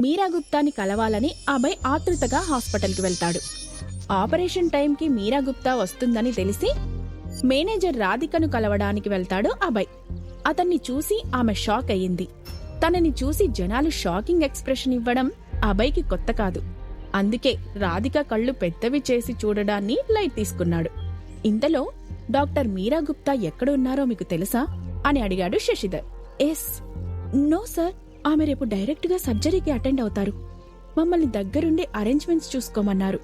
మీరా గుప్తాని కలవాలని అభయ్ ఆతృతగా హాస్పిటల్కి వెళ్తాడు. ఆపరేషన్ టైంకి మీరా గుప్తా వస్తుందని తెలిసి మేనేజర్ రాధికను కలవడానికి వెళ్తాడు అభయ్. అతన్ని చూసి ఆమె షాక్ అయ్యింది. తనని చూసి జనాలు షాకింగ్ ఎక్స్ప్రెషన్ ఇవ్వడం అభయ్కి కొత్త కాదు. అందుకే రాధిక కళ్ళు పెద్దవి చేసి చూడడాన్ని లైట్ తీసుకున్నాడు. ఇంతలో డాక్టర్ మీరా గుప్తా ఎక్కడున్నారో మీకు తెలుసా? అని అడిగాడు శశిధర్. ఎస్. No sir. ఆమె రేపు డైరెక్ట్గా సర్జరీకి అటెండ్ అవుతారు. మమ్మల్ని దగ్గరుండి అరేంజ్మెంట్స్ చూసుకోమన్నారు.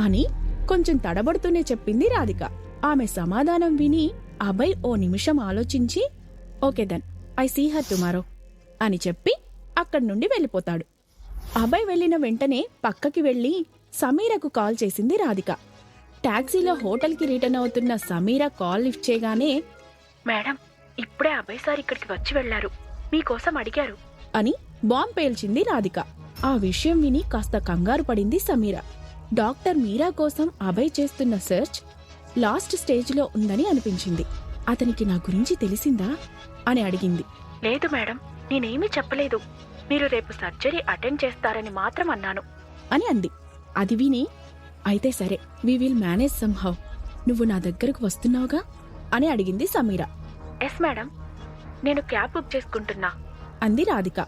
అని కొంచెం తడబడుతూనే చెప్పింది రాధిక. ఆమె సమాధానం విని అభయ్ ఓ నిమిషం ఆలోచించి okay then I see her tomorrow అని చెప్పి అక్కడి నుండి వెళ్ళిపోతాడు. అభయ్ వెళ్ళిన వెంటనే పక్కకి వెళ్ళి సమీరకు కాల్ చేసింది రాధిక. టాక్సీలో హోటల్కి రిటర్న్ అవుతున్న సమీర కాల్ లిఫ్ట్ చేయగానే మేడం ఇప్పుడే అభయ్ సార్ ఇక్కడికి వచ్చి వెళ్ళారు. మీకోసం అడిగారు. అని బాంబ్ పేల్చింది రాధిక. ఆ విషయం విని కాస్త కంగారు పడింది సమీర. డాక్టర్ మీరా కోసం అభయ్ చేస్తున్న సెర్చ్ లాస్ట్ స్టేజ్లో ఉందని అనిపించింది. అతనికి నా గురించి తెలిసిందా? అని అడిగింది. లేదు మేడం నేనేమీ చెప్పలేదు. మీరు రేపు సర్జరీ అటెండ్ చేస్తారని మాత్రం అన్నాను. అని అంది. అది విని అయితే సరే వి విల్ మేనేజ్ సంహౌ. నువ్వు నా దగ్గరకు వస్తున్నావుగా? అని అడిగింది సమీర. ఎస్ మేడం నేను క్యాబ్ బుక్ చేసుకుంటున్నా. అంది రాధిక.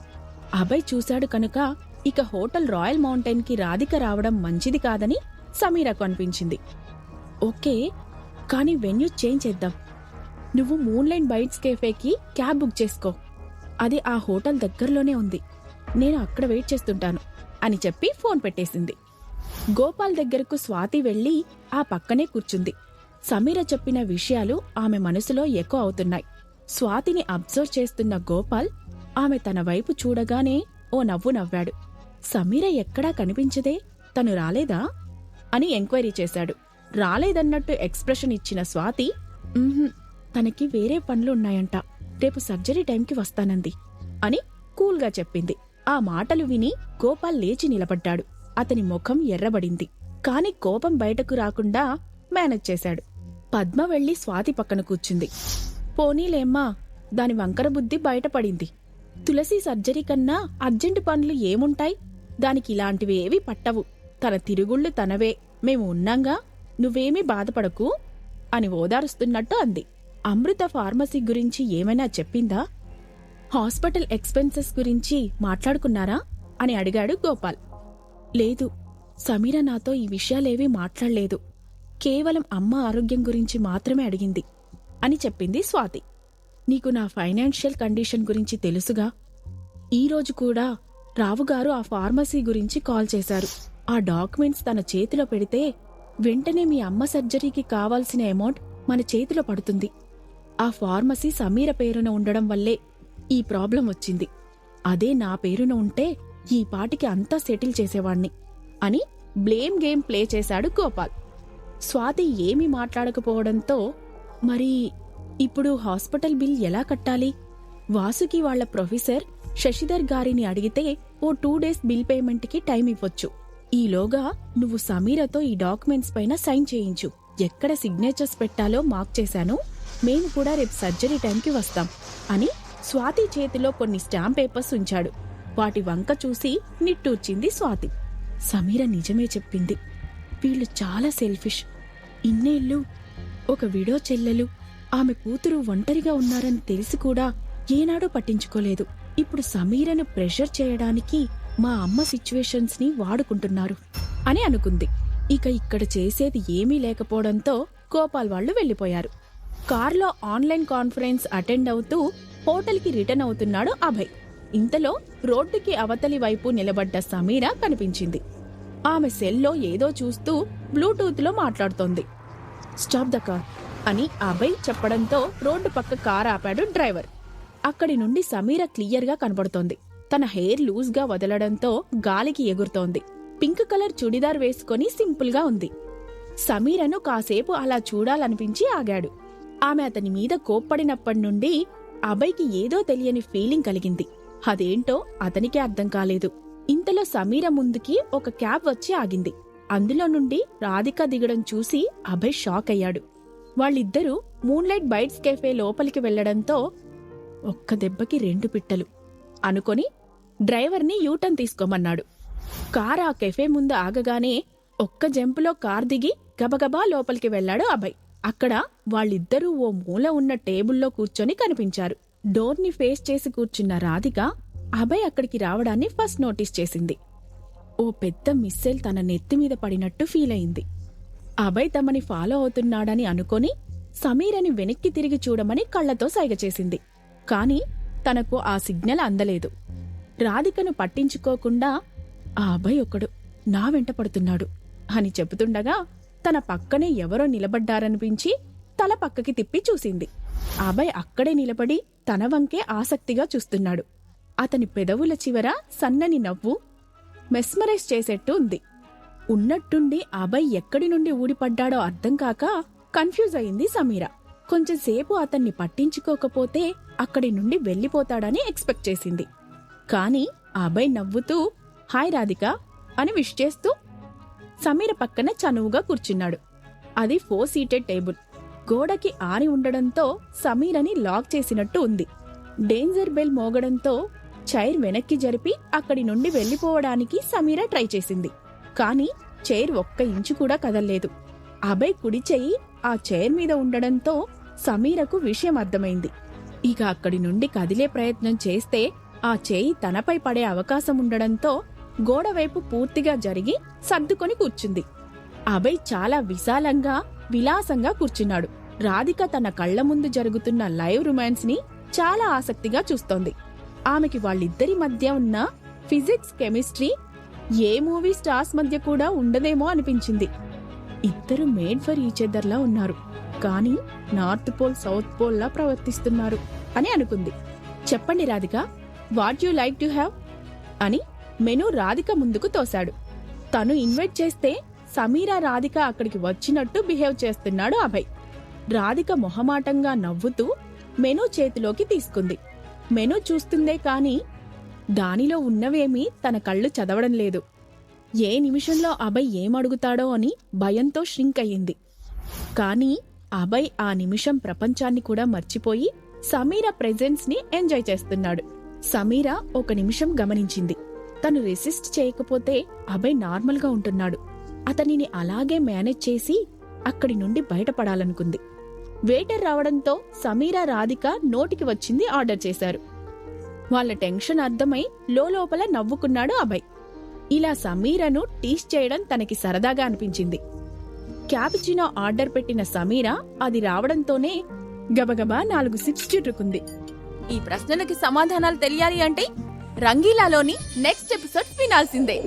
అభయ్ చూశాడు కనుక ఇక హోటల్ రాయల్ మౌంటైన్కి రాధిక రావడం మంచిది కాదని సమీరకు అనిపించింది. ఓకే కానీ వెన్యూ చేంజ్ చేద్దాం. నువ్వు మూన్లైన్ బైట్స్ కేఫేకి క్యాబ్ బుక్ చేసుకో. అది ఆ హోటల్ దగ్గరలోనే ఉంది. నేను అక్కడ వెయిట్ చేస్తుంటాను అని చెప్పి ఫోన్ పెట్టేసింది. గోపాల్ దగ్గరకు స్వాతి వెళ్ళి ఆ పక్కనే కూర్చుంది. సమీర చెప్పిన విషయాలు ఆమె మనసులో ఎక్కువ అవుతున్నాయి. స్వాతిని అబ్జర్వ్ చేస్తున్న గోపాల్ ఆమె తన వైపు చూడగానే ఓ నవ్వు నవ్వాడు. సమీర ఎక్కడా కనిపించదే? తను రాలేదా? అని ఎంక్వైరీ చేశాడు. రాలేదన్నట్టు ఎక్స్ప్రెషన్ ఇచ్చిన స్వాతి తనకి వేరే పనులున్నాయంట రేపు సర్జరీ టైంకి వస్తానంది అని కూల్గా చెప్పింది. ఆ మాటలు విని గోపాల్ లేచి నిలబడ్డాడు. అతని ముఖం ఎర్రబడింది. కాని కోపం బయటకు రాకుండా మేనేజ్ చేశాడు. పద్మ వెళ్ళి స్వాతి పక్కన కూర్చుంది. పోనీలేమ్మా దాని వంకర బుద్ధి బయటపడింది. తులసి సర్జరీ కన్నా అర్జెంటు పనులు ఏముంటాయి? దానికి ఇలాంటివి ఏవి పట్టవు. తన తిరుగుళ్ళు తనవే. మేము ఉన్నాంగా? నువ్వేమీ బాధపడకు అని ఓదారుస్తున్నట్టు అంది. అమృత ఫార్మసీ గురించి ఏమైనా చెప్పిందా? హాస్పిటల్ ఎక్స్పెన్సెస్ గురించి మాట్లాడుకున్నారా? అని అడిగాడు గోపాల్. లేదు. సమీర నాతో ఈ విషయాలేవీ మాట్లాడలేదు. కేవలం అమ్మ ఆరోగ్యం గురించి మాత్రమే అడిగింది అని చెప్పింది స్వాతి. నీకు నా ఫైనాన్షియల్ కండిషన్ గురించి తెలుసుగా? ఈరోజు కూడా రావుగారు ఆ ఫార్మసీ గురించి కాల్ చేశారు. ఆ డాక్యుమెంట్స్ తన చేతిలో పెడితే వెంటనే మీ అమ్మ సర్జరీకి కావాల్సిన అమౌంట్ మన చేతిలో పడుతుంది. ఆ ఫార్మసీ సమీర పేరున ఉండడం వల్లే ఈ ప్రాబ్లం వచ్చింది. అదే నా పేరున ఉంటే ఈ పాటికి అంతా సెటిల్ చేసేవాణ్ణి అని బ్లేమ్ గేమ్ ప్లే చేశాడు గోపాల్. స్వాతి ఏమీ మాట్లాడకపోవడంతో మరి ఇప్పుడు హాస్పిటల్ బిల్ ఎలా కట్టాలి? వాసుకి వాళ్ళ ప్రొఫెసర్ శశిధర్ గారిని అడిగితే ఓ టూ డేస్ బిల్ పేమెంట్కి టైం ఇవ్వొచ్చు. ఈలోగా నువ్వు సమీరతో ఈ డాక్యుమెంట్స్ పైన సైన్ చేయించు. ఎక్కడ సిగ్నేచర్స్ పెట్టాలో మార్క్ చేశాను. మేము కూడా రేపు సర్జరీ టైంకి వస్తాం అని స్వాతి చేతిలో కొన్ని స్టాంప్ పేపర్స్ ఉంచాడు. వాటి వంక చూసి నిట్టూర్చింది స్వాతి. సమీర నిజమే చెప్పింది. వీళ్ళు చాలా సెల్ఫిష్. ఇన్నేళ్ళు ఒక విడో చెల్లెలు ఆమె కూతురు ఒంటరిగా ఉన్నారని తెలిసి కూడా ఏనాడూ పట్టించుకోలేదు. ఇప్పుడు సమీరను ప్రెషర్ చేయడానికి మా అమ్మ సిచ్యువేషన్స్ని వాడుకుంటున్నారు అని అనుకుంది. ఇక ఇక్కడ చేసేది ఏమీ లేకపోవడంతో గోపాల్ వాళ్ళు వెళ్ళిపోయారు కార్లో ఆన్లైన్ కాన్ఫరెన్స్ అటెండ్ అవుతూ హోటల్కి రిటర్న్ అవుతున్నాడు అభయ్. ఇంతలో రోడ్డుకి అవతలి వైపు నిలబడ్డ సమీర కనిపించింది. ఆమె సెల్లో ఏదో చూస్తూ బ్లూటూత్లో మాట్లాడుతోంది. Stop the car. అని అభయ్ చెప్పడంతో రోడ్డు పక్క కార్ ఆపాడు డ్రైవర్. అక్కడి నుండి సమీర క్లియర్గా కనబడుతోంది. తన హెయిర్ లూజ్గా వదలడంతో గాలికి ఎగురుతోంది. పింక్ కలర్ చుడిదార్ వేసుకొని సింపుల్గా ఉంది. సమీరను కాసేపు అలా చూడాలనిపించి ఆగాడు. ఆమె అతని మీద కోప్పడినప్పటి నుండి అభయ్కి ఏదో తెలియని ఫీలింగ్ కలిగింది. అదేంటో అతనికే అర్థం కాలేదు. ఇంతలో సమీర ముందుకి ఒక క్యాబ్ వచ్చి ఆగింది. అందులో నుండి రాధిక దిగడం చూసి అభయ్ షాక్ అయ్యాడు. వాళ్ళిద్దరూ మూన్లైట్ బైట్స్ కెఫే లోపలికి వెళ్ళడంతో ఒక్క దెబ్బకి రెండు పిట్టలు అనుకొని డ్రైవర్ని యూటర్న్ తీసుకోమన్నాడు. కార్ ఆ కెఫే ముందు ఆగగానే ఒక్క జంపులో కార్ దిగి గబగబా లోపలికి వెళ్ళాడు అభయ్. అక్కడ వాళ్ళిద్దరూ ఓ మూల ఉన్న టేబుల్లో కూర్చొని కనిపించారు. డోర్ని ఫేస్ చేసి కూర్చున్న రాధిక అభయ్ అక్కడికి రావడాన్ని ఫస్ట్ నోటీస్ చేసింది. ఓ పెద్ద మిస్సైల్ తన నెత్తి మీద పడినట్టు ఫీల్ అయింది అభయ్ తమని ఫాలో అవుతున్నాడని అనుకొని సమీరని వెనక్కి తిరిగి చూడమని కళ్ళతో సైగ చేసింది. కాని తనకు ఆ సిగ్నల్ అందలేదు. రాధికను పట్టించుకోకుండా ఆ అభయ్ ఒకడు నా వెంట పడుతున్నాడు అని చెబుతుండగా తన పక్కనే ఎవరో నిలబడ్డారనిపించి తల పక్కకి తిప్పి చూసింది. అభయ్ అక్కడే నిలబడి తన వంకే ఆసక్తిగా చూస్తున్నాడు. అతని పెదవుల చివర సన్నని నవ్వు మెస్మరైజ్ చేసేట్టు ఉంది. ఉన్నట్టుండి అభయ్ ఎక్కడి నుండి ఊడిపడ్డాడో అర్థం కాక కన్ఫ్యూజ్ అయింది సమీర. కొంచెంసేపు అతన్ని పట్టించుకోకపోతే అక్కడి నుండి వెళ్ళిపోతాడని ఎక్స్పెక్ట్ చేసింది. కాని అభయ్ నవ్వుతూ హాయ్ రాధిక అని విష్ చేస్తూ సమీర పక్కన చనువుగా కూర్చున్నాడు. అది ఫోర్ సీటెడ్ టేబుల్. గోడకి ఆని ఉండడంతో సమీరని లాక్ చేసినట్టు ఉంది. డేంజర్ బెల్ మోగడంతో చైర్ వెనక్కి జరిపి అక్కడి నుండి వెళ్ళిపోవడానికి సమీర ట్రై చేసింది. కానీ చైర్ ఒక్క ఇంచు కూడా కదల్లేదు. అభయ్ కుడి చెయ్యి ఆ చైర్ మీద ఉండడంతో సమీరకు విషయం అర్థమైంది. ఇక అక్కడి నుండి కదిలే ప్రయత్నం చేస్తే ఆ చేయి తనపై పడే అవకాశం ఉండడంతో గోడవైపు పూర్తిగా జరిగి సర్దుకొని కూర్చుంది. అభయ్ చాలా విశాలంగా విలాసంగా కూర్చున్నాడు. రాధిక తన కళ్ళ ముందు జరుగుతున్న లైవ్ రొమాన్స్ని చాలా ఆసక్తిగా చూస్తోంది. ఆమెకి వాళ్ళిద్దరి మధ్య ఉన్న physics chemistry a movie stars మధ్య కూడా ఉండదేమో అనిపించింది. ఇద్దరు మేడ్ ఫర్ ఈచ్ ఉన్నారు. కానీ నార్త్ పోల్ సౌత్ పోల్ లా ప్రవర్తిస్తున్నారు అని అనుకుంది. చెప్పండి Radhika what you like to have అని మెను రాధిక ముందుకు తోశాడు. తను ఇన్వైట్ చేస్తే సమీరా రాధిక అక్కడికి వచ్చినట్టు బిహేవ్ చేస్తున్నాడు అభయ్. రాధిక మొహమాటంగా నవ్వుతూ మెను చేతిలోకి తీసుకుంది. మెను చూస్తుందే కానీ దానిలో ఉన్నవేమీ తన కళ్ళు చదవడం లేదు. ఏ నిమిషంలో అభయ్ ఏమడుగుతాడో అని భయంతో ష్రింక్ అయ్యింది. కానీ అభయ్ ఆ నిమిషం ప్రపంచాన్ని కూడా మర్చిపోయి సమీర ప్రెజెన్స్ని ఎంజాయ్ చేస్తున్నాడు. సమీర ఒక నిమిషం గమనించింది. తను రెసిస్ట్ చేయకపోతే అభయ్ నార్మల్గా ఉంటున్నాడు. అతనిని అలాగే మేనేజ్ చేసి అక్కడి నుండి బయటపడాలనుకుంది. వెయిటర్ రావడంతో సమీరా రాధిక నోటికి వచ్చింది ఆర్డర్ చేశారు. వాళ్ళ టెన్షన్ అర్థమై లోపల నవ్వుకున్నాడు అభయ్. ఇలా సమీరను టీస్ చేయడం తనకి సరదాగా అనిపించింది. క్యాపిచినో ఆర్డర్ పెట్టిన సమీర అది రావడంతోనే గబగబా నాలుగు సిప్స్ చుట్టుకుంది. ఈ ప్రశ్నలకి సమాధానాలు తెలియాలి అంటే రంగీలాలోని నెక్స్ట్ ఎపిసోడ్ వినాల్సిందే.